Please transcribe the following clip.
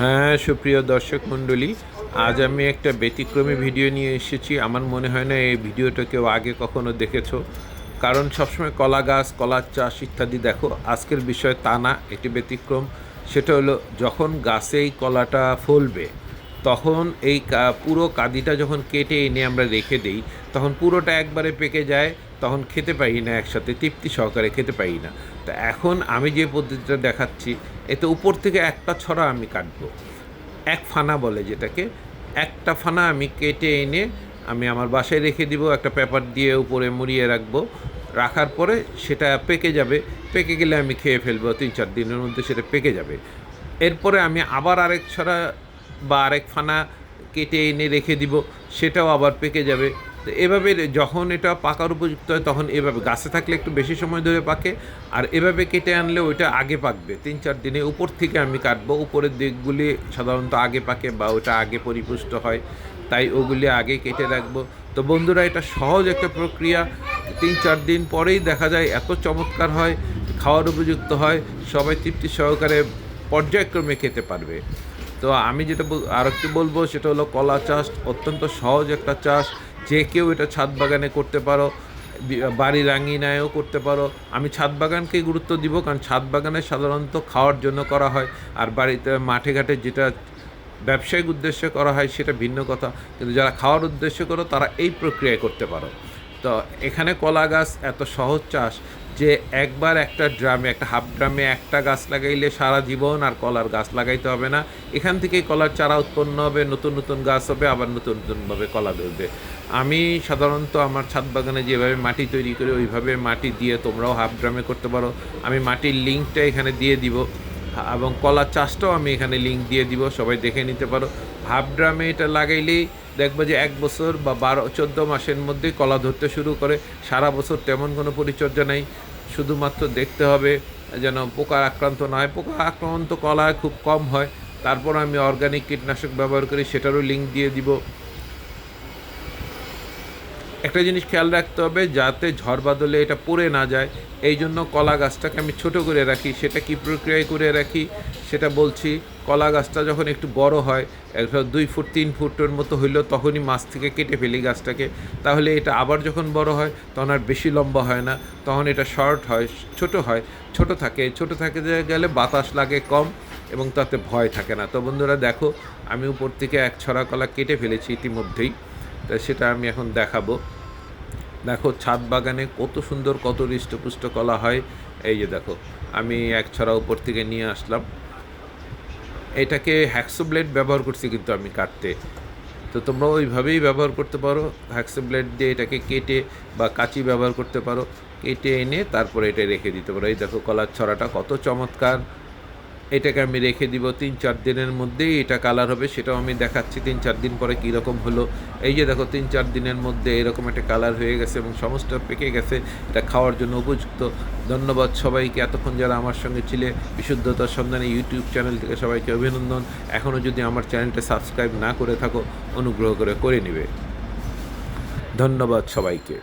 হ্যাঁ সুপ্রিয় দর্শক মণ্ডলী, আজ আমি একটা ব্যতিক্রমী ভিডিও নিয়ে এসেছি। আমার মনে হয় না এই ভিডিওটা কেউ আগে কখনো দেখেছ। কারণ সবসময় কলা গাছ, কলার চাষ ইত্যাদি দেখো, আজকের বিষয় তা না, এটি ব্যতিক্রম। সেটা হলো, যখন গাছেই কলাটা ফলবে তখন এই পুরো কাদিটা যখন কেটে এনে আমরা রেখে দেই, তখন পুরোটা একবারে পেকে যায়, তখন খেতে পারি না একসাথে, তৃপ্তি সহকারে খেতে পারি না। তো এখন আমি যে পদ্ধতিটা দেখাচ্ছি, এতে উপর থেকে একটা ছড়া আমি কাটবো। এক ফানা বলে যেটাকে, একটা ফানা আমি কেটে এনে আমি আমার বাসায় রেখে দিব, একটা পেপার দিয়ে উপরে মুড়িয়ে রাখব। রাখার পরে সেটা পেকে যাবে, পেকে গেলে আমি খেয়ে ফেলব, তিন চার দিনের মধ্যে সেটা পেকে যাবে। এরপরে আমি আবার আরেক ছড়া বা আরেক ফানা কেটে এনে রেখে দিব, সেটাও আবার পেকে যাবে। তো এভাবে যখন এটা পাকার উপযুক্ত হয়, তখন এভাবে গাছে থাকলে একটু বেশি সময় ধরে পাকে, আর এভাবে কেটে আনলে ওইটা আগে পাকবে। তিন চার দিনে উপর থেকে আমি কাটবো, উপরের দিকগুলি সাধারণত আগে পাকে বা ওটা আগে পরিপুষ্ট হয়, তাই ওগুলি আগে কেটে রাখব। তো বন্ধুরা, এটা সহজ একটা প্রক্রিয়া। তিন চার দিন পরেই দেখা যায় এত চমৎকার হয়, খাওয়ার উপযুক্ত হয়, সবাই তৃপ্তি সহকারে পর্যায়ক্রমে খেতে পারবে। তো আমি যেটা আর একটু বলব, সেটা হলো কলা চাষ, অত্যন্ত সহজ একটা চাষ। যে কেউ এটা ছাদ বাগানে করতে পারো বাড়ির আঙিনায়ও করতে পারো। আমি ছাদ বাগানকেই গুরুত্ব দিব, কারণ ছাদ বাগানে সাধারণত খাওয়ার জন্য করা হয়, আর বাড়িতে মাঠে ঘাটে যেটা ব্যবসায়িক উদ্দেশ্যে করা হয় সেটা ভিন্ন কথা। কিন্তু যারা খাওয়ার উদ্দেশ্য করো, তারা এই প্রক্রিয়ায় করতে পারো। তো এখানে কলা গাছ এত সহজ চাষ যে একবার একটা ড্রামে, একটা হাফ ড্রামে একটা গাছ লাগাইলে সারা জীবন আর কলার গাছ লাগাইতে হবে না। এখান থেকেই কলার চারা উৎপন্ন হবে, নতুন নতুন গাছ হবে, আবার নতুন নতুনভাবে কলা ধরবে। আমি সাধারণত আমার ছাদ বাগানে যেভাবে মাটি তৈরি করি, ওইভাবে মাটি দিয়ে তোমরাও হাফ ড্রামে করতে পারো। আমি মাটির লিঙ্কটা এখানে দিয়ে দিব, এবং কলা চাষটাও আমি এখানে লিঙ্ক দিয়ে দিব, সবাই দেখে নিতে পারো। হাফ ড্রামে এটা লাগাইলেই দেখব যে এক বছর বা বারো, চোদ্দ মাসের মধ্যেই কলা ধরতে শুরু করে। সারা বছর তেমন কোনো পরিচর্যা নেই। শুধুমাত্র দেখতে হবে যেন পোকার আক্রান্ত না হয়। পোকা আক্রান্ত কলায় খুব কম হয়। তারপর আমি অর্গানিক কীটনাশক ব্যবহার করি, সেটারও লিঙ্ক দিয়ে দিব। একটা জিনিস খেয়াল রাখতে হবে, যাতে ঝড় বাদলে এটা পড়ে না যায়। এই জন্য কলা গাছটাকে আমি ছোট করে রাখি। সেটা কি প্রক্রিয়ায় করে রাখি, সেটা বলছি। কলা গাছটা যখন একটু বড় হয় দুই ফুট, তিন ফুটের মতো হইল, তখনই মাছ থেকে কেটে ফেলি গাছটাকে। তাহলে এটা আবার যখন বড় হয়, তখন আর বেশি লম্বা হয় না। তখন এটা শর্ট হয়, ছোট হয়, ছোট থাকে। ছোট থাকে গেলে বাতাস লাগে কম এবং তাতে ভয় থাকে না। তো বন্ধুরা দেখো, আমি উপর থেকে এক ছড়া কলা কেটে ফেলেছি ইতিমধ্যেই। তা সেটা আমি এখন দেখাবো। দেখো, ছাদ বাগানে কত সুন্দর, কত হৃষ্টপুষ্ট কলা হয়। এই যে দেখো, আমি এক ছড়া উপর থেকে নিয়ে আসলাম। এটাকে হ্যাক্সো ব্লেড ব্যবহার করছি কিন্তু আমি কাটতে। তো তোমরা ওইভাবেই ব্যবহার করতে পারো। হ্যাক্সো ব্লেড দিয়ে এটাকে কেটে বা কাঁচি ব্যবহার করতে পারো। কেটে এনে তারপরে এটা রেখে দিতে পারো। এই দেখো, কলার ছড়াটা কত চমৎকার। এটাকে আমি রেখে দিব তিন চার দিনের মধ্যেই এটা কালার হবে, সেটাও আমি দেখাচ্ছি তিন চার দিন পরে কীরকম হলো। এই যে দেখো, তিন চার দিনের মধ্যে এরকম একটা কালার হয়ে গেছে এবং সমস্ত পেকে গেছে, এটা খাওয়ার জন্য উপযুক্ত। ধন্যবাদ সবাইকে, এতক্ষণ যারা আমার সঙ্গে ছিলে বিশুদ্ধতার সন্ধানে ইউটিউব চ্যানেল থেকে সবাইকে অভিনন্দন। এখনও যদি আমার চ্যানেলটা সাবস্ক্রাইব না করে থাকো, অনুগ্রহ করে করে নেবে। ধন্যবাদ সবাইকে।